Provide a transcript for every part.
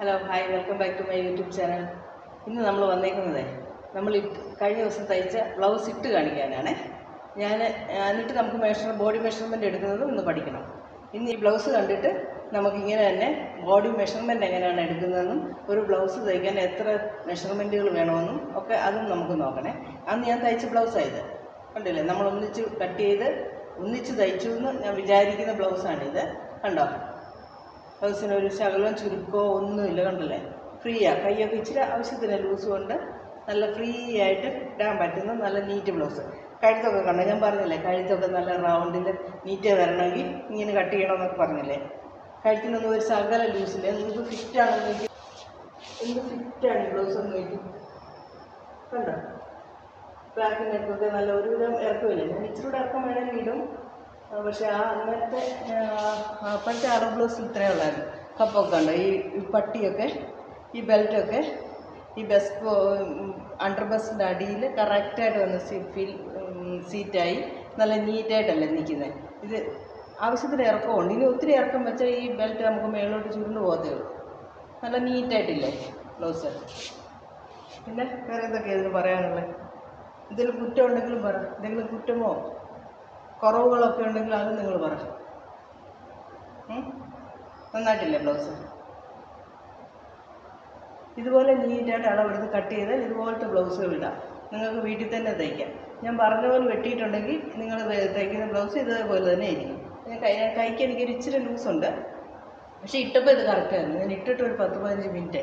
Hello hi welcome back to my YouTube channel ഇന്ന് നമ്മൾ വന്നേക്കുന്നത് നമ്മൾ കഴിഞ്ഞ ദിവസം തയ്ച്ച ബ്ലൗസ് ഇട്ട് കാണിക്കാനാണ്. ഞാൻ എന്നിട്ട് നമുക്ക് മെഷർ ബോഡി മെഷർമെന്റ് എടുക്കുന്നത് ഒന്ന് പഠിക്കണം. ഇന്ന് ഈ ബ്ലൗസ് കണ്ടിട്ട് നമുക്കിങ്ങനെ തന്നെ ബോഡി മെഷർമെന്റ് എങ്ങനെയാണ് എടുക്കുന്നതെന്നും ഒരു ബ്ലൗസ് തയ്ക്കാൻ എത്ര മെഷർമെന്റുകൾ വേണമെന്നും ഒക്കെ അതും നമുക്ക് നോക്കണേ. അന്ന് ഞാൻ തയ്ച്ച ബ്ലൗസായത് കണ്ടില്ലേ? നമ്മൾ ഒന്നിച്ച് കട്ട് ചെയ്ത് ഒന്നിച്ച് തയ്ച്ചു എന്ന് ഞാൻ വിചാരിക്കുന്ന ബ്ലൗസാണിത് കണ്ടോ? ബ്ലൗസിന് ഒരു ശകലം ചുരുക്കമോ ഒന്നുമില്ല കണ്ടില്ലേ? ഫ്രീയാണ് കയ്യൊക്കെ ഇച്ചിരി ആവശ്യത്തിന് ലൂസ് കൊണ്ട് നല്ല ഫ്രീ ആയിട്ട് ഇടാൻ പറ്റുന്ന നല്ല നീറ്റ് ബ്ലൗസ് കഴുത്തൊക്കെ കണ്ടോ? ഞാൻ പറഞ്ഞില്ലേ കഴുത്തൊക്കെ നല്ല റൗണ്ടിൽ നീറ്റ് വരണമെങ്കിൽ ഇങ്ങനെ കട്ട് ചെയ്യണമെന്നൊക്കെ പറഞ്ഞില്ലേ? കഴുത്തിനൊന്നും ഒരു ശകല ലൂസില്ല എന്ത് ഫിറ്റാണെന്ന് നോക്കി. എന്ത് ഫിറ്റാണ് ബ്ലൗസ് എന്ന് നോക്കി. കണ്ടോ? ബാക്ക് നെക്കൊക്കെ നല്ല ഒരുവിധം ഇറക്കമില്ല? ഞാൻ ഇച്ചിരി കൂടെ ഇറക്കം വേണമെങ്കിൽ ഇടും. പക്ഷേ ആ അന്നത്തെ അപ്പോഴത്തെ അറബ് ബ്ലൗസ് ഇത്രയേ ഉള്ളായിരുന്നു. കപ്പൊക്കെ ഉണ്ട്? ഈ പട്ടിയൊക്കെ ഈ ബെൽറ്റൊക്കെ ഈ ബസ് അണ്ടർ ബസ്സിന്റെ അടിയിൽ കറക്റ്റായിട്ട് വന്ന് ഫിൽ സീറ്റായി. നല്ല നീറ്റായിട്ടല്ലേ നിൽക്കുന്നത് ഇത് ആവശ്യത്തിന് ഇറക്കമുണ്ട് ഇനി ഒത്തിരി ഇറക്കം വെച്ചാൽ ഈ ബെൽറ്റ് നമുക്ക് മേളിലോട്ട് ചുരുണ്ട് പോകത്തേ ഉള്ളൂ. നല്ല നീറ്റായിട്ടില്ലേ ബ്ലൗസ് പിന്നെ വേറെ എന്തൊക്കെയാണ് ഇതിന് പറയാനുള്ളത് എന്തെങ്കിലും കുറ്റം ഉണ്ടെങ്കിലും പറ. എന്തെങ്കിലും കുറ്റമോ? കുറവുകളൊക്കെ ഉണ്ടെങ്കിൽ അത് നിങ്ങൾ പറയാം? നന്നായിട്ടില്ലേ ബ്ലൗസ് ഇതുപോലെ നീറ്റായിട്ട് അളവെടുത്ത് കട്ട് ചെയ്ത് ഇതുപോലത്തെ ബ്ലൗസുകൾ ഇടാം. നിങ്ങൾക്ക് വീട്ടിൽ തന്നെ തയ്ക്കാം. ഞാൻ പറഞ്ഞ പോലെ വെട്ടിയിട്ടുണ്ടെങ്കിൽ നിങ്ങൾ തയ്ക്കുന്ന ബ്ലൗസ് ഇതേപോലെ തന്നെ ആയിരിക്കും. ഞാൻ കൈ കൈക്ക് എനിക്കൊരു ഇച്ചിരി ലൂസുണ്ട് പക്ഷേ ഇട്ടപ്പോൾ ഇത് കറക്റ്റായിരുന്നു ഞാൻ ഇട്ടിട്ട് ഒരു പത്ത് പതിനഞ്ച് മിനിറ്റ്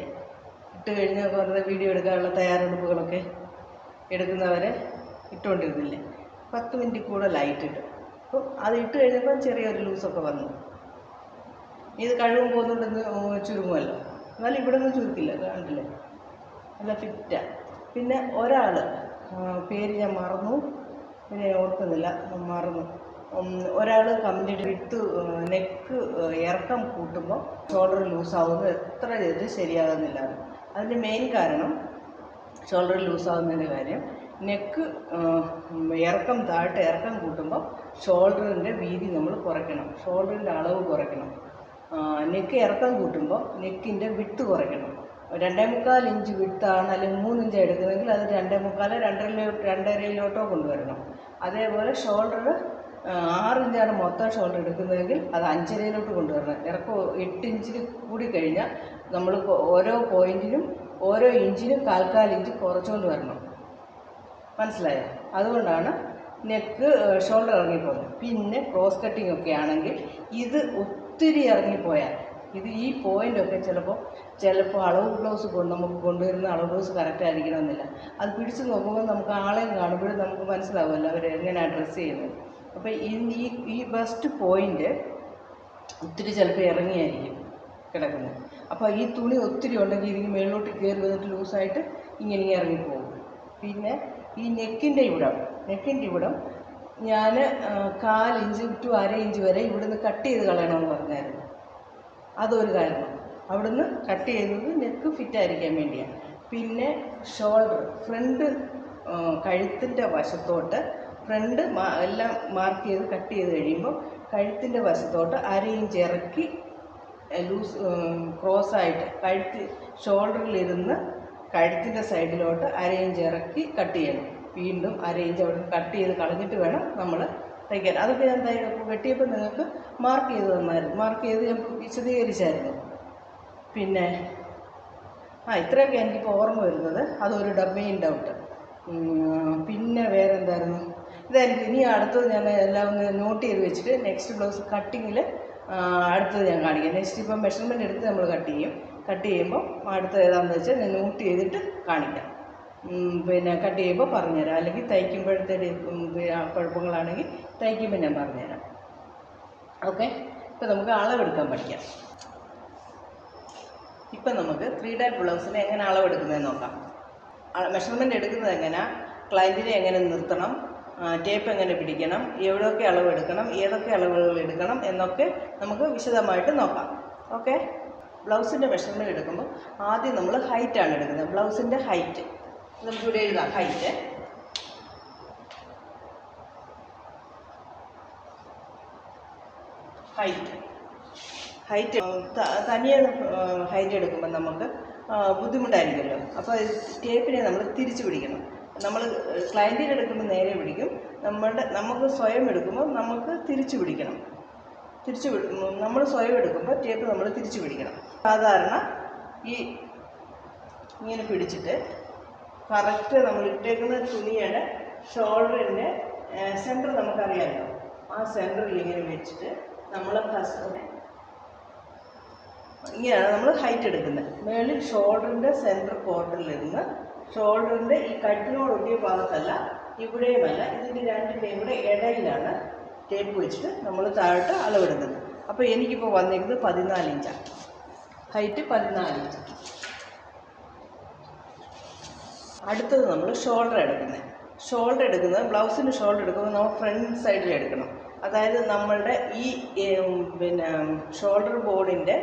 ഇട്ട് കഴിഞ്ഞ് വെറുതെ വീഡിയോ എടുക്കാനുള്ള തയ്യാറെടുപ്പുകളൊക്കെ എടുക്കുന്നവരെ ഇട്ടുകൊണ്ടിരുന്നില്ലേ? പത്ത് മിനിറ്റ് കൂടെ ലൈറ്റ് ഇട്ടു. അപ്പം അത് ഇട്ട് കഴിഞ്ഞപ്പോൾ ചെറിയൊരു ലൂസൊക്കെ വന്നു. ഇത് കഴിവും പോകുന്നുണ്ടെന്ന് ചുരുങ്ങുമല്ലോ. എന്നാലും ഇവിടെ ഒന്നും ചുരുക്കില്ല കണ്ടില്ലേ? നല്ല ഫിറ്റാണ് പിന്നെ ഒരാൾ പേര് ഞാൻ മറന്നു. പിന്നെ ഓർക്കുന്നില്ല മറന്നു. ഒരാൾ കമ്പനിയുടെ വിട്ട് നെക്ക് ഇറക്കം കൂട്ടുമ്പോൾ ഷോൾഡർ ലൂസാവുന്നത് എത്ര ചെയ്ത് ശരിയാകുന്നില്ല. അതിന്റെ മെയിൻ കാരണം ഷോൾഡർ ലൂസാവുന്നതിന്റെ കാര്യം നെക്ക് ഇറക്കം താഴ്ത്ത് ഇറക്കം കൂട്ടുമ്പോൾ ഷോൾഡറിന്റെ വീതി നമ്മൾ കുറയ്ക്കണം. ഷോൾഡറിന്റെ അളവ് കുറയ്ക്കണം. നെക്ക് ഇറക്കം കൂട്ടുമ്പോൾ നെക്കിന്റെ വിട്ട് കുറയ്ക്കണം. രണ്ടേ മുക്കാൽ ഇഞ്ച് വിട്ടാണ് അല്ലെങ്കിൽ മൂന്ന് ഇഞ്ച് എടുക്കുന്നതെങ്കിൽ അത് രണ്ടേ മുക്കാൽ രണ്ടരയിലോ രണ്ടരയിലോട്ടോ കൊണ്ടുവരണം. അതേപോലെ ഷോൾഡർ ആറ് ഇഞ്ചാണ് മൊത്തം ഷോൾഡർ എടുക്കുന്നതെങ്കിൽ അത് അഞ്ചരയിലോട്ട് കൊണ്ടുവരണം. ഇറക്കം എട്ട് ഇഞ്ചിൽ കൂടി കഴിഞ്ഞാൽ നമ്മൾ ഓരോ പോയിന്റിനും ഓരോ ഇഞ്ചിനും കാൽക്കാൽ ഇഞ്ച് കുറച്ചുകൊണ്ട് വരണം. മനസ്സിലായോ? അതുകൊണ്ടാണ് നെക്ക് ഷോൾഡർ ഇറങ്ങിപ്പോകും പിന്നെ. ക്രോസ് കട്ടിംഗ് ഒക്കെ ആണെങ്കിൽ ഇത് ഒത്തിരി ഇറങ്ങിപ്പോയാൽ ഇത് ഈ പോയിന്റൊക്കെ ചിലപ്പോൾ ചിലപ്പോൾ അളവ് ബ്ലൗസ് കൊണ്ട് നമുക്ക് കൊണ്ടുവരുന്ന അളവ് ബ്ലൗസ് കറക്റ്റ് ആയിരിക്കണമെന്നില്ല. അത് പിടിച്ച് നോക്കുമ്പോൾ നമുക്ക് ആളെയും കാണുമ്പോഴും നമുക്ക് മനസ്സിലാവുമല്ലോ അവർ എങ്ങനെയാണ് ഡ്രസ്സ് ചെയ്യുന്നത്. അപ്പോൾ ഈ ഈ ബെസ്റ്റ് പോയിന്റ് ഒത്തിരി ചിലപ്പോൾ ഇറങ്ങിയായിരിക്കും കിടക്കുന്നത്. അപ്പോൾ ഈ തുണി ഒത്തിരി ഉണ്ടെങ്കിൽ ഇതിന് മേളിലോട്ട് കയറി വന്നിട്ട് ലൂസായിട്ട് ഇങ്ങനെ ഇറങ്ങിപ്പോകും പിന്നെ ഈ നെക്കിന്റെ ഇവിടം നെക്കിന്റെ ഇവിടം. ഞാൻ കാലിഞ്ച് ടു അര ഇഞ്ച് വരെ ഇവിടുന്ന് കട്ട് ചെയ്ത് കളയണമെന്ന് പറഞ്ഞായിരുന്നു. അതൊരു കാരണം അവിടുന്ന് കട്ട് ചെയ്യുന്നത് നെക്ക് ഫിറ്റായിരിക്കാൻ വേണ്ടിയാണ്. പിന്നെ ഷോൾഡർ ഫ്രണ്ട് കഴുത്തിന്റെ വശത്തോട്ട് ഫ്രണ്ട് എല്ലാം മാർക്ക് ചെയ്ത് കട്ട് ചെയ്ത് കഴിയുമ്പോൾ കഴുത്തിന്റെ വശത്തോട്ട് അര ഇഞ്ച് ഇറക്കി ലൂസ് ക്രോസായിട്ട് കഴുത്ത് ഷോൾഡറിലിരുന്ന് കഴുത്തിന്റെ സൈഡിലോട്ട് അര ഇഞ്ച് ഇറക്കി കട്ട് ചെയ്യണം. വീണ്ടും അര ഇഞ്ച് അവിടെ കട്ട് ചെയ്ത് കളഞ്ഞിട്ട് വേണം നമ്മൾ തയ്ക്കാൻ. അതൊക്കെ ഞാൻ തൈ വെട്ടിയപ്പോൾ നിങ്ങൾക്ക് മാർക്ക് ചെയ്ത് തന്നായിരുന്നു. മാർക്ക് ചെയ്ത് ഞാൻ വിശദീകരിച്ചായിരുന്നു. പിന്നെ ആ ഇത്രയൊക്കെ എനിക്കിപ്പോൾ ഓർമ്മ വരുന്നത്. അതൊരു ഡബ്ബയും ഡൗട്ട് പിന്നെ വേറെ എന്തായിരുന്നു ഇതായിരിക്കും. ഇനി അടുത്തത് ഞാൻ എല്ലാം ഒന്ന് നോട്ട് ചെയ്ത് വെച്ചിട്ട് നെക്സ്റ്റ് ബ്ലൗസ് കട്ടിങ്ങിൽ അടുത്തത് ഞാൻ കാണിക്കാം. നെക്സ്റ്റ് ഇപ്പം മെഷർമെന്റ് എടുത്ത് നമ്മൾ കട്ട് ചെയ്യും. കട്ട് ചെയ്യുമ്പോൾ അടുത്ത ഏതാണെന്ന് വെച്ചാൽ ഞാൻ നോട്ട് ചെയ്തിട്ട് കാണിക്കാം. പിന്നെ കട്ട് ചെയ്യുമ്പോൾ പറഞ്ഞുതരാം. അല്ലെങ്കിൽ തയ്ക്കുമ്പോഴത്തേ കുഴപ്പങ്ങളാണെങ്കിൽ തയ്ക്കുമ്പോൾ ഞാൻ പറഞ്ഞുതരാം. ഓക്കെ? ഇപ്പം നമുക്ക് അളവെടുക്കാൻ പഠിക്കാം. ഇപ്പം നമുക്ക് ത്രീ ഡാറ്റ് ബ്ലൗസിന് എങ്ങനെ അളവെടുക്കുന്നതെന്ന് നോക്കാം. മെഷർമെന്റ് എടുക്കുന്നത് എങ്ങനെ? ക്ലയന്റിനെ എങ്ങനെ നിർത്തണം? ടേപ്പ് എങ്ങനെ പിടിക്കണം? എവിടെയൊക്കെ അളവെടുക്കണം? ഏതൊക്കെ അളവുകൾ എടുക്കണം? എന്നൊക്കെ നമുക്ക് വിശദമായിട്ട് നോക്കാം. ഓക്കെ? ബ്ലൗസിന്റെ മെഷർമെന്റ് എടുക്കുമ്പോൾ ആദ്യം നമ്മൾ ഹൈറ്റാണ് എടുക്കുന്നത്. ബ്ലൗസിന്റെ ഹൈറ്റ് നമുക്കിവിടെ എഴുതാം. ഹൈറ്റ് ഹൈറ്റ് ഹൈറ്റ് തനിയെ ഹൈറ്റ് എടുക്കുമ്പോൾ നമുക്ക് ബുദ്ധിമുട്ടായിരിക്കുമല്ലോ. അപ്പോൾ ടേപ്പിനെ നമ്മൾ തിരിച്ചു പിടിക്കണം. നമ്മൾ ക്ലയന്റിന് എടുക്കുമ്പോൾ നേരെ പിടിക്കും. നമ്മളുടെ നമുക്ക് സ്വയം എടുക്കുമ്പോൾ നമുക്ക് തിരിച്ചു പിടിക്കണം. തിരിച്ചു നമ്മൾ സ്വയം എടുക്കുമ്പോൾ ടേപ്പ് നമ്മൾ തിരിച്ചു പിടിക്കണം. സാധാരണ ഈ ഇങ്ങനെ പിടിച്ചിട്ട് കറക്റ്റ് നമ്മൾ ഇട്ടേക്കുന്ന തുണിയുടെ ഷോൾഡറിന്റെ സെന്റർ നമുക്കറിയാമല്ലോ ആ സെന്ററിൽ ഇങ്ങനെ വെച്ചിട്ട് നമ്മൾ ഫസ്റ്റ് ഇങ്ങനെയാണ് നമ്മൾ ഹൈറ്റ് എടുക്കുന്നത്. മേളിൽ ഷോൾഡറിന്റെ സെന്റർ നിന്ന് ഷോൾഡറിന്റെ ഈ കട്ടിനോടൊട്ടിയ ഭാഗത്തല്ല ഇവിടെയുമല്ല ഇതിന്റെ രണ്ടിന്റെയും കൂടെ ഇടയിലാണ് ടേപ്പ് വെച്ചിട്ട് നമ്മൾ താഴോട്ട് അളവെടുക്കുന്നത്. അപ്പോൾ എനിക്കിപ്പോൾ വന്നിരിക്കുന്നത് പതിനാല് ഇഞ്ചാണ്. ഹൈറ്റ് പതിനാല്. അടുത്തത് നമ്മൾ ഷോൾഡർ എടുക്കുന്നത്. ഷോൾഡർ എടുക്കുന്നത് ബ്ലൗസിന് ഷോൾഡർ എടുക്കുമ്പോൾ നമ്മൾ ഫ്രണ്ട് സൈഡിൽ എടുക്കണം. അതായത് നമ്മളുടെ ഈ പിന്നെ ഷോൾഡർ ബോർഡിന്റെ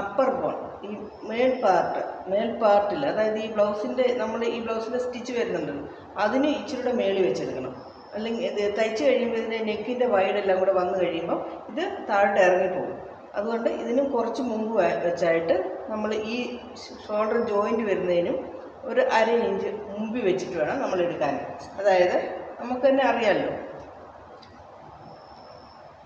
അപ്പർ ബോൺ ഈ മേൽ പാർട്ട് മേൽ പാർട്ടിൽ അതായത് ഈ ബ്ലൗസിന്റെ നമ്മൾ ഈ ബ്ലൗസിന്റെ സ്റ്റിച്ച് വരുന്നുണ്ടല്ലോ അതിന് ഇച്ചിരിയുടെ മേളിൽ വെച്ചെടുക്കണം. അല്ലെങ്കിൽ തയ്ച്ച് കഴിയുമ്പോൾ ഇതിന്റെ നെക്കിന്റെ വൈഡെല്ലാം കൂടെ വന്നു കഴിയുമ്പോൾ ഇത് താഴോട്ട് ഇറങ്ങിപ്പോകും. അതുകൊണ്ട് ഇതിനും കുറച്ച് മുമ്പ് വെച്ചായിട്ട് നമ്മൾ ഈ ഷോൾഡർ ജോയിന്റ് വരുന്നതിനും ഒരു അര ഇഞ്ച് മുമ്പിൽ വെച്ചിട്ട് വേണം നമ്മൾ എടുക്കാൻ. അതായത് നമുക്ക് തന്നെ അറിയാമല്ലോ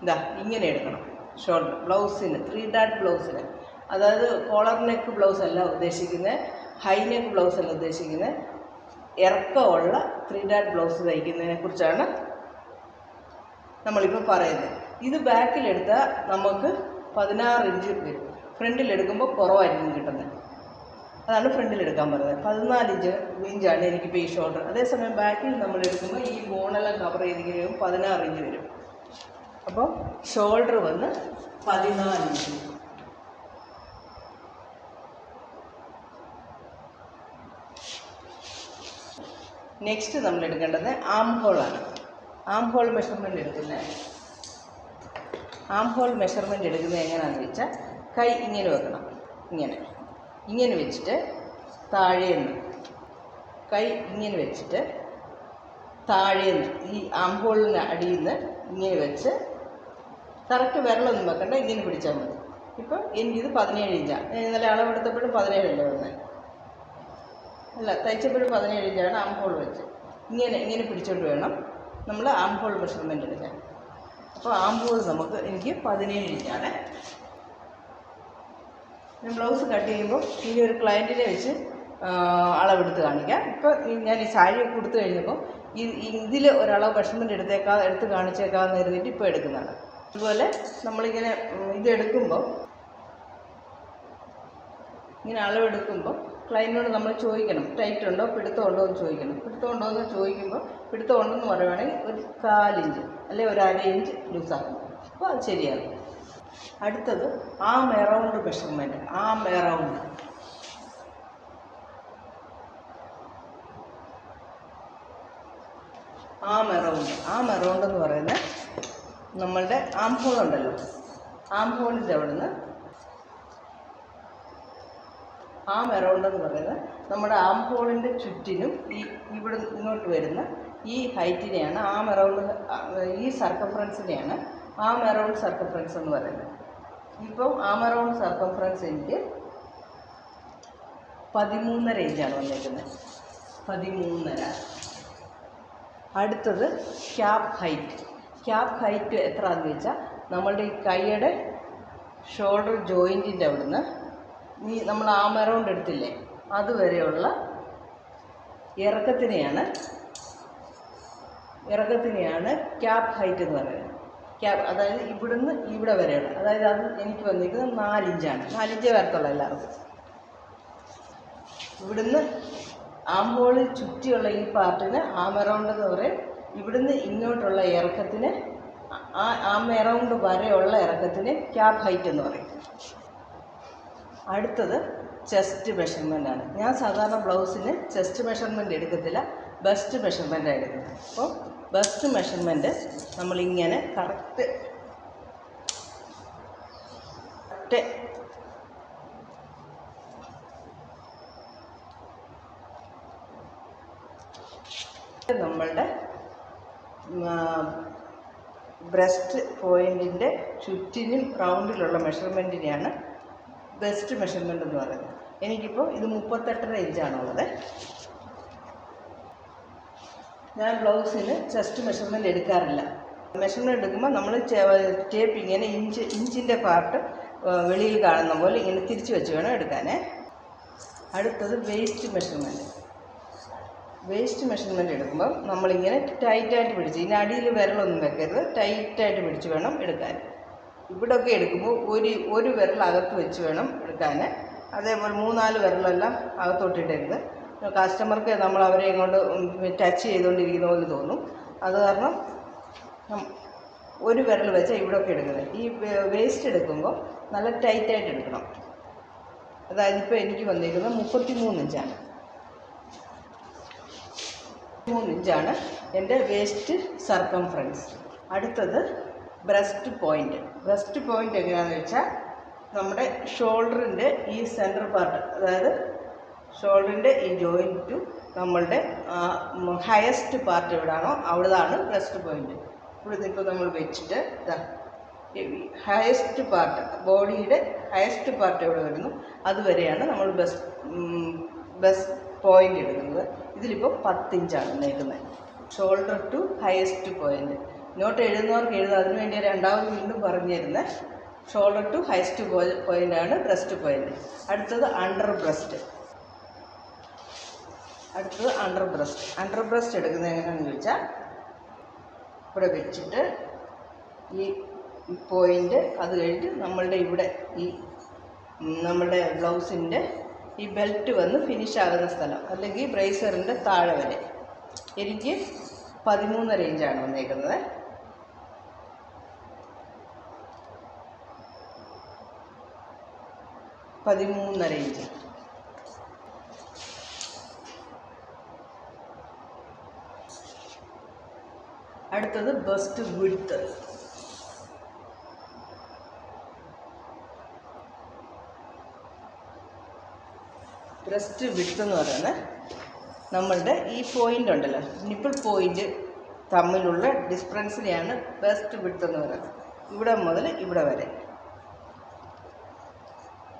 ഇതാ ഇങ്ങനെ എടുക്കണം ഷോൾഡർ ബ്ലൗസിന് ത്രീ ഡാറ്റ് ബ്ലൗസിന് അതായത് കോളർ നെക്ക് ബ്ലൗസ് അല്ല ഉദ്ദേശിക്കുന്നത് ഹൈ നെക്ക് ബ്ലൗസ് അല്ല ഉദ്ദേശിക്കുന്നത് ഇറക്കമുള്ള ത്രീ ഡാറ്റ് ബ്ലൗസ് തയ്ക്കുന്നതിനെ കുറിച്ചാണ് നമ്മളിപ്പോൾ പറയുന്നത്. ഇത് ബാക്കിലെടുത്താൽ നമുക്ക് പതിനാറ് ഇഞ്ച് വരും. ഫ്രണ്ടിൽ എടുക്കുമ്പോൾ കുറവായിരിക്കും കിട്ടുന്നത്. അതാണ് ഫ്രണ്ടിൽ എടുക്കാൻ പറയുന്നത്. പതിനാല് ഇഞ്ച് ഇഞ്ചാണ് എനിക്ക് ഈ ഷോൾഡർ അതേസമയം ബാക്കിൽ നമ്മൾ എടുക്കുമ്പോൾ ഈ ബോണെല്ലാം കവർ ചെയ്ത് കഴിയുമ്പോൾ പതിനാറ് ഇഞ്ച് വരും. അപ്പോൾ ഷോൾഡർ വന്ന് പതിനാല് ഇഞ്ച് നെക്സ്റ്റ് നമ്മൾ എടുക്കേണ്ടത് ആം ഹോളാണ് ആം ഹോൾ മെഷർമെന്റ് എടുക്കുന്നത്. ആം ഹോൾ മെഷർമെന്റ് എടുക്കുന്നത് എങ്ങനെയാണെന്ന് വെച്ചാൽ കൈ ഇങ്ങനെ വെക്കണം. ഇങ്ങനെ. ഇങ്ങനെ വെച്ചിട്ട് താഴേന്ന് കൈ ഇങ്ങനെ വെച്ചിട്ട് താഴേന്ന് ഈ ആം ഹോളിന് അടിയിൽ നിന്ന് ഇങ്ങനെ വെച്ച് കറക്റ്റ് വിരലൊന്നും വെക്കണ്ട ഇങ്ങനെ പിടിച്ചാൽ മതി. ഇപ്പം എനിക്കിത് പതിനേഴ് ഇഞ്ചാണ് ഇന്നലെ അളവെടുത്തപ്പോഴും പതിനേഴല്ലേ വന്നത് അല്ല തയ്ച്ചപ്പോഴും പതിനേഴ് ഇഞ്ചാണ് ആം ഹോൾ വെച്ച്. ഇങ്ങനെ ഇങ്ങനെ പിടിച്ചോണ്ട് വേണം നമ്മൾ ആം ഹോൾ മെഷർമെന്റ് എടുക്കാൻ. അപ്പോൾ ആം ഹോൾ നമുക്ക് എനിക്ക് പതിനേഴ് ഇഞ്ചാണ് ബ്ലൗസ് കട്ട് ചെയ്യുമ്പോൾ ഈ ഒരു ക്ലയന്റിനെ വെച്ച് അളവെടുത്ത് കാണിക്കാം. ഇപ്പോൾ ഞാൻ ഈ സാരിയൊക്കെ കൊടുത്തു കഴിഞ്ഞപ്പോൾ ഇതിൽ ഒരളവ് മെഷർമെന്റ് എടുത്തേക്കാ എടുത്ത് കാണിച്ചേക്കാമെന്ന് കരുതിയിട്ട് ഇപ്പോൾ എടുക്കുന്നതാണ്. അതുപോലെ നമ്മളിങ്ങനെ ഇതെടുക്കുമ്പോൾ ഇങ്ങനെ അളവെടുക്കുമ്പോൾ ക്ലയന്റിനോട് നമ്മൾ ചോദിക്കണം. ടൈറ്റ് ഉണ്ടോ പിടുത്തമുണ്ടോ? എന്ന് ചോദിക്കണം. പിടുത്തമുണ്ടോ? എന്ന് ചോദിക്കുമ്പോൾ പിടുത്തമുണ്ടെന്ന് പറയുവാണെങ്കിൽ ഒരു കാലിഞ്ച് അല്ലെങ്കിൽ ഒരു അര ഇഞ്ച് ലൂസാക്കണം അപ്പോൾ അത് ശരിയാണ് അടുത്തത് arm around measurement arm around arm around arm around എന്ന് പറയുന്നത് നമ്മളുടെ ആം ഹോൾ ഉണ്ടല്ലോ. ആം ഹോളിന്റെ അവിടുന്ന് ആം എറൗണ്ട് എന്ന് പറയുന്നത് നമ്മുടെ ആം ഹോളിന്റെ ചുറ്റിനും ഈ ഇവിടെ ഇങ്ങോട്ട് വരുന്ന ഈ ഹൈറ്റിനെയാണ് ആം എറൗണ്ട് ഈ സർക്കംഫറൻസിനെയാണ് ആം എറൗണ്ട് സർക്കംഫറൻസ് എന്ന് പറയുന്നത്. ഇപ്പം ആം എറൗണ്ട് സർക്കംഫറൻസ് എനിക്ക് പതിമൂന്നര ഇഞ്ചാണ് വന്നേക്കുന്നത്. പതിമൂന്നര. അടുത്തത് ക്യാപ് ഹൈറ്റ്. ക്യാപ് ഹൈറ്റ് എത്രയാണെന്ന് വെച്ചാൽ നമ്മളുടെ ഈ കൈയുടെ ഷോൾഡർ ജോയിന്റിന്റെ അവിടുന്ന് ഈ നമ്മൾ ആം അറൗണ്ട് എടുത്തില്ലേ? അതുവരെയുള്ള ഇറക്കത്തിനെയാണ് ഇറക്കത്തിനെയാണ് ക്യാപ് ഹൈറ്റ് എന്ന് പറയുന്നത്. ക്യാപ് അതായത് ഇവിടുന്ന് ഇവിടെ വരെയാണ്. അതായത് അത് എനിക്ക് വന്നിരിക്കുന്നത് നാലിഞ്ചാണ്. നാലിഞ്ചേ വരത്തുള്ള എല്ലാവർക്കും. ഇവിടുന്ന് ആമ്പോളിൽ ചുറ്റിയുള്ള ഈ പാർട്ടിന് ആം അറൗണ്ട് എന്ന് പറയും. ഇവിടുന്ന് ഇങ്ങോട്ടുള്ള ഇറക്കത്തിന് ആ ആം അറൗണ്ട് വരെയുള്ള ഇറക്കത്തിന് ക്യാപ് ഹൈറ്റ് എന്ന് പറയും. അടുത്തത് ചെസ്റ്റ് മെഷർമെന്റ് ആണ്. ഞാൻ സാധാരണ ബ്ലൗസിന് ചെസ്റ്റ് മെഷർമെന്റ് എടുക്കത്തില്ല ബസ്റ്റ് മെഷർമെന്റാണ് എടുക്കുന്നത്. അപ്പോൾ ബസ്റ്റ് മെഷർമെന്റ് നമ്മളിങ്ങനെ കറക്റ്റ് കറക്റ്റ് നമ്മളുടെ ബ്രസ്റ്റ് പോയിന്റിന്റെ ചുറ്റിനും റൗണ്ടിലുള്ള മെഷർമെന്റിനെയാണ് ബെസ്റ്റ് മെഷർമെന്റ് എന്ന് പറയുന്നത്. എനിക്കിപ്പോൾ ഇത് മുപ്പത്തെട്ടര ഇഞ്ചാണുള്ളത് ഞാൻ ബ്ലൗസിന് ചെസ്റ്റ് മെഷർമെന്റ് എടുക്കാറില്ല. മെഷർമെന്റ് എടുക്കുമ്പോൾ നമ്മൾ ടേപ്പ് ഇങ്ങനെ ഇഞ്ച് ഇഞ്ചിന്റെ പാർട്ട് വെളിയിൽ കാണുന്ന പോലെ ഇങ്ങനെ തിരിച്ച് വെച്ച് വേണം എടുക്കാനേ. അടുത്തത് വേസ്റ്റ് മെഷർമെന്റ് വേസ്റ്റ് മെഷർമെന്റ് എടുക്കുമ്പോൾ നമ്മളിങ്ങനെ ടൈറ്റായിട്ട് പിടിച്ച് ഇതിന് അടിയിൽ വിരലൊന്നും വെക്കരുത് ടൈറ്റായിട്ട് പിടിച്ച് വേണം എടുക്കാൻ. ഇവിടെയൊക്കെ എടുക്കുമ്പോൾ ഒരു ഒരു വിരൽ അകത്ത് വെച്ച് വേണം എടുക്കാൻ. അതേപോലെ മൂന്നാൽ വിരലെല്ലാം അകത്തോട്ടിട്ടരുത് കസ്റ്റമർക്ക് നമ്മൾ അവരെ ഇങ്ങോട്ട് ടച്ച് ചെയ്തുകൊണ്ടിരിക്കുന്ന പോലെ തോന്നും. അത് കാരണം ഒരു വിരൽ വെച്ചാൽ ഇവിടെയൊക്കെ എടുക്കുന്നത്. ഈ വേസ്റ്റ് എടുക്കുമ്പോൾ നല്ല ടൈറ്റായിട്ട് എടുക്കണം. അതായത് ഇപ്പോൾ എനിക്ക് വന്നിരിക്കുന്നത് മുപ്പത്തി മൂന്ന് ഇഞ്ചാണ്. മൂന്ന് ഇഞ്ചാണ് എന്റെ വേസ്റ്റ് സർക്കംഫറൻസ് അടുത്തത് ബ്രസ്റ്റ് പോയിന്റ് ബ്രസ്റ്റ് പോയിന്റ് എങ്ങനെയാണെന്ന് വെച്ചാൽ നമ്മുടെ ഷോൾഡറിന്റെ ഈ സെന്റർ പാർട്ട് അതായത് ഷോൾഡറിന്റെ ഈ ജോയിന്റ് ടു നമ്മളുടെ ഹയസ്റ്റ് പാർട്ട് എവിടെയാണോ അവിടെതാണ് ബ്രസ്റ്റ് പോയിന്റ് ഇവിടെ ഇപ്പോൾ നമ്മൾ വെച്ചിട്ട് ഇതാ ഹയസ്റ്റ് പാർട്ട് ബോഡിയുടെ ഹയസ്റ്റ് പാർട്ട് എവിടെ വരുന്നു? അതുവരെയാണ് നമ്മൾ ബസ് ബസ് പോയിന്റ് എടുക്കുന്നത് ഇതിലിപ്പോൾ പത്തിഞ്ചാണ് നേക്കുന്നത് shoulder to highest point note എഴുതുന്നവർക്ക് എഴുതാം അതിന് വേണ്ടി രണ്ടാമത് വീണ്ടും പറഞ്ഞു തരുന്നത് ഷോൾഡർ ടു ഹൈസ്റ്റ് പോയിന്റ് ആണ് ബ്രസ്റ്റ് പോയിന്റ് അടുത്തത് അണ്ടർ ബ്രസ്റ്റ് അടുത്തത് അണ്ടർ ബ്രസ്റ്റ് അണ്ടർ ബ്രസ്റ്റ് എടുക്കുന്നത് എങ്ങനെയാണെന്ന് ചോദിച്ചാൽ ഇവിടെ വെച്ചിട്ട് ഈ പോയിന്റ് അത് കഴിഞ്ഞിട്ട് നമ്മളുടെ ഇവിടെ ഈ നമ്മുടെ ബ്ലൗസിന്റെ ഈ ബെൽറ്റ് വന്ന് ഫിനിഷ് ആകുന്ന സ്ഥലം. അല്ലെങ്കിൽ ബ്രേസറിന്റെ താഴെ വരെ. എനിക്ക് പതിമൂന്ന് റേഞ്ചാണ് വന്നേക്കുന്നത്. പതിമൂന്നര ഇഞ്ച്. അടുത്തത് ബസ്റ്റ് വിഡ്ത്ത്. ബ്രസ്റ്റ് വിഡ്ത്ത് എന്ന് പറയുന്നത് നമ്മളുടെ ഈ പോയിന്റ് ഉണ്ടല്ലോ നിപ്പിൾ പോയിന്റ് തമ്മിലുള്ള ഡിസ്പ്രൻസിനെയാണ് ബെസ്റ്റ് വിഡ്ത്ത് എന്ന് പറയുന്നത്. ഇവിടെ മുതൽ ഇവിടെ വരെ.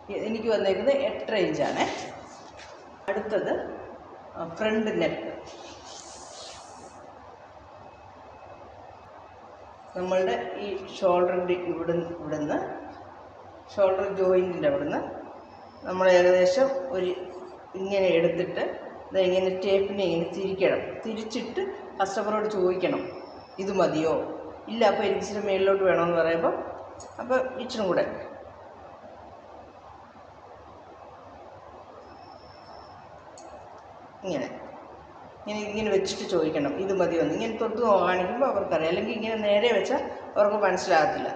എനിക്ക് വന്നേക്കുന്നത് എട്ടര ഇഞ്ചാണ് അടുത്തത് ഫ്രണ്ട് നെക്ക് നമ്മളുടെ ഈ ഷോൾഡറിന്റെ ഇവിടുന്ന് ഇവിടുന്ന് ഷോൾഡർ ജോയിന്റിന്റെ അവിടുന്ന് നമ്മൾ ഏകദേശം ഒരു ഇങ്ങനെ എടുത്തിട്ട് ഇത് ഇങ്ങനെ ടേപ്പിനെ ഇങ്ങനെ തിരിക്കണം. തിരിച്ചിട്ട് കസ്റ്റമറോട് ചോദിക്കണം ഇത് മതിയോ? ഇല്ല അപ്പോൾ എനിക്ക് ഇച്ചിരി മേളിലോട്ട് വേണമെന്ന് പറയുമ്പോൾ അപ്പോൾ ഇച്ചിരി കൂടെ ഇങ്ങനെ. ഇങ്ങനെ ഇങ്ങനെ വെച്ചിട്ട് ചോദിക്കണം. ഇത് മതിയോ എന്ന്. ഇങ്ങനെ തൊട്ട് കാണിക്കുമ്പോൾ അവർക്കറിയാം. അല്ലെങ്കിൽ ഇങ്ങനെ നേരെ വെച്ചാൽ അവർക്ക് മനസ്സിലാകത്തില്ല.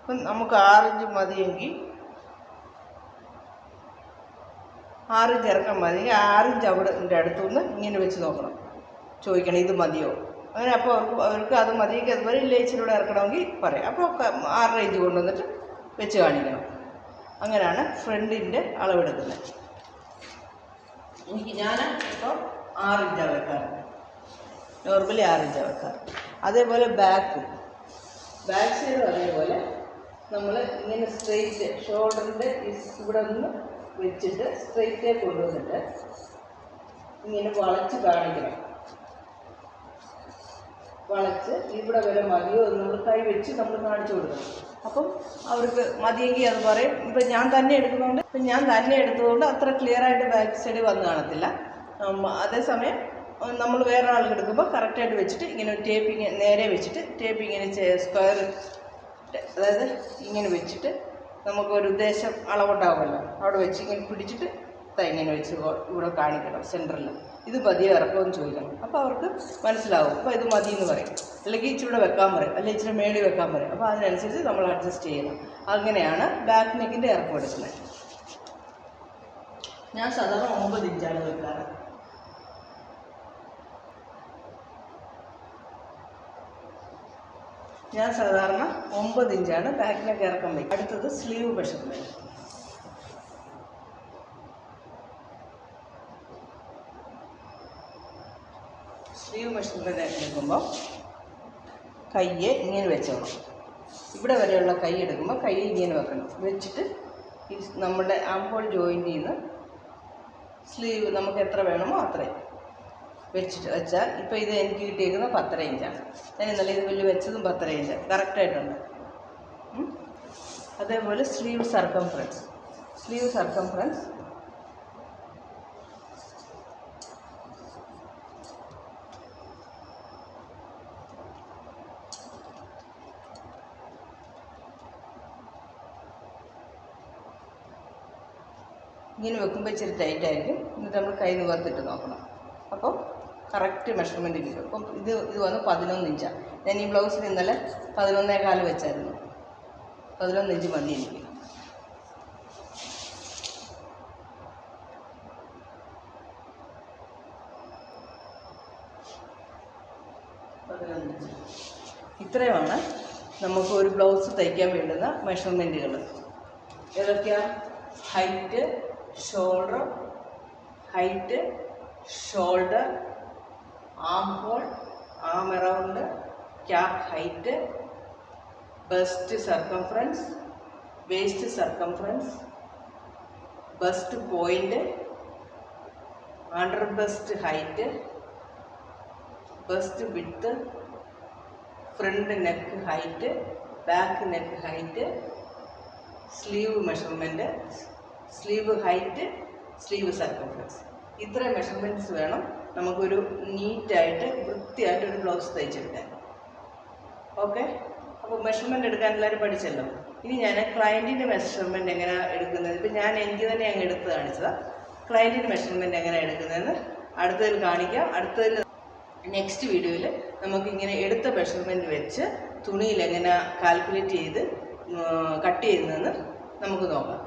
അപ്പം നമുക്ക് ആറിഞ്ച് മതിയെങ്കിൽ ആറിഞ്ച് ഇറക്കം മതി. ആറിഞ്ച് അവിടെ അടുത്തുനിന്ന് ഇങ്ങനെ വെച്ച് നോക്കണം. ചോദിക്കണം ഇത് മതിയോ? അങ്ങനെ അപ്പോൾ അവർക്ക് അവർക്ക് അത് മതിയെങ്കിൽ അതുപോലെ ഇല്ല ഇച്ചിലൂടെ ഇറക്കണമെങ്കിൽ പറയാം. അപ്പോൾ ആറ് റേഞ്ച് കൊണ്ടുവന്നിട്ട് വെച്ച് കാണിക്കണം. അങ്ങനെയാണ് ഫ്രണ്ടിന്റെ അളവെടുക്കുന്നത്. എനിക്ക് ഞാൻ ഇപ്പോൾ ആറിഞ്ചാണ് വെക്കാറ് നോർമലി ആറിഞ്ചാണ് വെക്കാറ് അതേപോലെ ബാക്ക്. ബാക്ക് സൈഡ് അതേപോലെ നമ്മൾ ഇങ്ങനെ സ്ട്രെയിറ്റ് ഷോൾഡറിന്റെ ഇവിടെ ഒന്ന് വെച്ചിട്ട് സ്ട്രെയിറ്റേ കൊണ്ടുവന്നിട്ട് ഇങ്ങനെ വളച്ച് കാണിക്കണം. വളച്ച് ഇവിടെ വരെ മതിയോ എന്ന് നമ്മൾ കൈ വെച്ച് നമ്മൾ കാണിച്ചു കൊടുക്കണം. അപ്പം അവർക്ക് മതിയെങ്കിൽ അത് പറയും. ഇപ്പം ഞാൻ തന്നെ എടുക്കുന്നതുകൊണ്ട് ഇപ്പം ഞാൻ തന്നെ എടുത്തതുകൊണ്ട് അത്ര ക്ലിയർ ആയിട്ട് ബാക്ക് സൈഡ് വന്ന് കാണത്തില്ല. അതേസമയം നമ്മൾ വേറെ ആൾക്ക് എടുക്കുമ്പോൾ കറക്റ്റായിട്ട് വെച്ചിട്ട് ഇങ്ങനെ ടേപ്പ് ഇങ്ങനെ നേരെ വെച്ചിട്ട് ടേപ്പ് ഇങ്ങനെ സ്ക്വയർ അതായത് ഇങ്ങനെ വെച്ചിട്ട് നമുക്കൊരു ഉദ്ദേശം അളവുണ്ടാവുമല്ലോ. അവിടെ വെച്ച് ഇങ്ങനെ പിടിച്ചിട്ട് ഇങ്ങനെ വെച്ച് ഇവിടെ കാണിക്കണം സെന്ററിൽ ഇത് മതിയോ ഇറക്കുമെന്ന് ചോദിക്കണം. അപ്പോൾ അവർക്ക് മനസ്സിലാവും. അപ്പോൾ ഇത് മതി എന്ന് പറയും. അല്ലെങ്കിൽ ഇച്ചിരി വെക്കാൻ പറയും. അല്ലെങ്കിൽ ഇച്ചിരി മേടി വെക്കാൻ പറയും. അപ്പോൾ അതിനനുസരിച്ച് നമ്മൾ അഡ്ജസ്റ്റ് ചെയ്യണം. അങ്ങനെയാണ് ബാക്ക് നെക്കിന്റെ ഇറക്കം എടുക്കുന്നത് ഞാൻ സാധാരണ ഒമ്പത് ഇഞ്ചാണ് വെക്കാറ്. ഞാൻ സാധാരണ ഒമ്പത് ഇഞ്ചാണ് ബാക്കിനൊക്കെ ഇറക്കം വയ്ക്കുക അടുത്തത് സ്ലീവ് മെഷർമെന്റ് സ്ലീവ് മെഷർമെന്റ് എടുക്കുമ്പോൾ കയ്യെ ഇങ്ങനെ വെച്ചോണം ഇവിടെ വരെയുള്ള കൈ എടുക്കുമ്പോൾ കൈ ഇങ്ങനെ വെക്കണം. വെച്ചിട്ട് ഈ നമ്മുടെ അമ്പോൾ ജോയിന്റ് ചെയ്ത് സ്ലീവ് നമുക്ക് എത്ര വേണമോ അത്രയും വെച്ചിട്ട് വെച്ചാൽ ഇപ്പോൾ ഇത് എനിക്ക് കിട്ടിയിരിക്കുന്നത് പത്തര ഇഞ്ചാണ്. ഞാൻ ഇന്നലെ ഇത് വലിയ വെച്ചതും പത്തര ഇഞ്ചാണ്. കറക്റ്റായിട്ടുണ്ട്. അതേപോലെ സ്ലീവ് സർക്കംഫറൻസ് സ്ലീവ് സർക്കംഫറൻസ് ഇങ്ങനെ വെക്കുമ്പോൾ ഇച്ചിരി ടൈറ്റായിരിക്കും എന്നിട്ട് നമ്മൾ കൈ നിവർത്തിട്ട് നോക്കണം. അപ്പോൾ കറക്റ്റ് മെഷർമെന്റ് കിട്ടും. അപ്പം ഇത് ഇത് വന്ന് പതിനൊന്ന് ഇഞ്ചാണ് ഞാൻ ഈ ബ്ലൗസിൽ ഇന്നലെ പതിനൊന്നേ കാൽ വെച്ചായിരുന്നു. പതിനൊന്ന് ഇഞ്ച് മതി എനിക്ക്. ഇത്രയുമാണ് നമുക്ക് ഒരു ബ്ലൗസ് തയ്ക്കാൻ വേണ്ടുന്ന മെഷർമെന്റുകൾ ഏതൊക്കെയാണ് height shoulder height shoulder arm hole arm around cap height bust circumference waist circumference bust point under bust height bust width front neck height back neck height sleeve measurement sleeve height sleeve circumflex. ഇത്രയും measurements വേണം നമുക്കൊരു നീറ്റായിട്ട് വൃത്തിയായിട്ട് ഒരു blouse തയ്ച്ചെടുക്കാൻ. Okay? അപ്പോൾ measurement എടുക്കാൻ എല്ലാവരും പഠിച്ചല്ലോ. ഇനി ഞാൻ ക്ലയന്റിന്റെ മെഷർമെന്റ് എങ്ങനെയാണ് എടുക്കുന്നത്? ഇപ്പം ഞാൻ എനിക്ക് തന്നെ അങ്ങ് എടുത്ത് കാണിച്ചതാണ് ക്ലയന്റിന്റെ മെഷർമെന്റ് എങ്ങനെയാണ് എടുക്കുന്നതെന്ന് അടുത്തതിൽ കാണിക്കാം. അടുത്തതിൽ നെക്സ്റ്റ് വീഡിയോയിൽ നമുക്ക് ഇങ്ങനെ എടുത്ത മെഷർമെന്റ് വെച്ച് തുണിയിൽ എങ്ങനെ കാൽക്കുലേറ്റ് ചെയ്ത് കട്ട് ചെയ്യുന്നതെന്ന് നമുക്ക് നോക്കാം.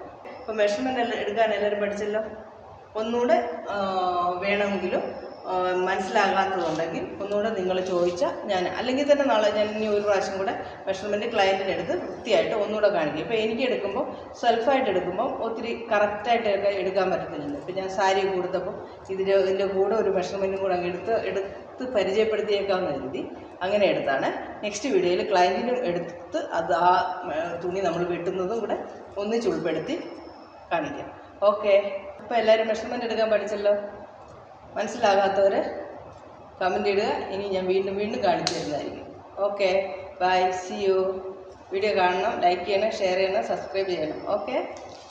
അപ്പോൾ മെഷർമെന്റ് എല്ലാം എടുക്കാൻ എല്ലാവരും പഠിച്ചല്ലോ? ഒന്നുകൂടെ വേണമെങ്കിലും മനസ്സിലാകാത്തതുണ്ടെങ്കിൽ ഒന്നുകൂടെ നിങ്ങൾ ചോദിച്ചാൽ ഞാൻ അല്ലെങ്കിൽ തന്നെ നാളെ ഞാൻ ഇനി ഒരു പ്രാവശ്യം കൂടെ മെഷർമെന്റ് ക്ലയന്റിന് എടുത്ത് വൃത്തിയായിട്ട് ഒന്നുകൂടെ കാണിക്കും. ഇപ്പോൾ എനിക്ക് എടുക്കുമ്പോൾ സെൽഫായിട്ട് എടുക്കുമ്പോൾ ഒത്തിരി കറക്റ്റായിട്ട് എടുക്കാൻ പറ്റത്തില്ലല്ലോ. ഇപ്പം ഞാൻ സാരി കൊടുത്തപ്പോൾ ഇതിന്റെ ഇതിന്റെ കൂടെ ഒരു മെഷർമെന്റും കൂടെ അങ്ങ് എടുത്ത് എടുത്ത് പരിചയപ്പെടുത്തിയേക്കാമെന്ന് കരുതി അങ്ങനെ എടുത്താണ്. നെക്സ്റ്റ് വീഡിയോയിൽ ക്ലയന്റിനും എടുത്ത് അത് ആ തുണി നമ്മൾ വെട്ടുന്നതും കൂടെ ഒന്നിച്ച് ഉൾപ്പെടുത്തി കാണിക്കാം. ഓക്കെ. അപ്പോൾ എല്ലാവരും മെഷർമെന്റ് എടുക്കാൻ പഠിച്ചല്ലോ? മനസ്സിലാകാത്തവർ കമന്റ് ഇടുക. ഇനി ഞാൻ വീണ്ടും വീണ്ടും കാണിച്ചു തരുന്നതായിരിക്കും. Okay. Bye see you video കാണണം. ലൈക്ക് ചെയ്യണം ഷെയർ ചെയ്യണം സബ്സ്ക്രൈബ് ചെയ്യണം. ഓക്കെ?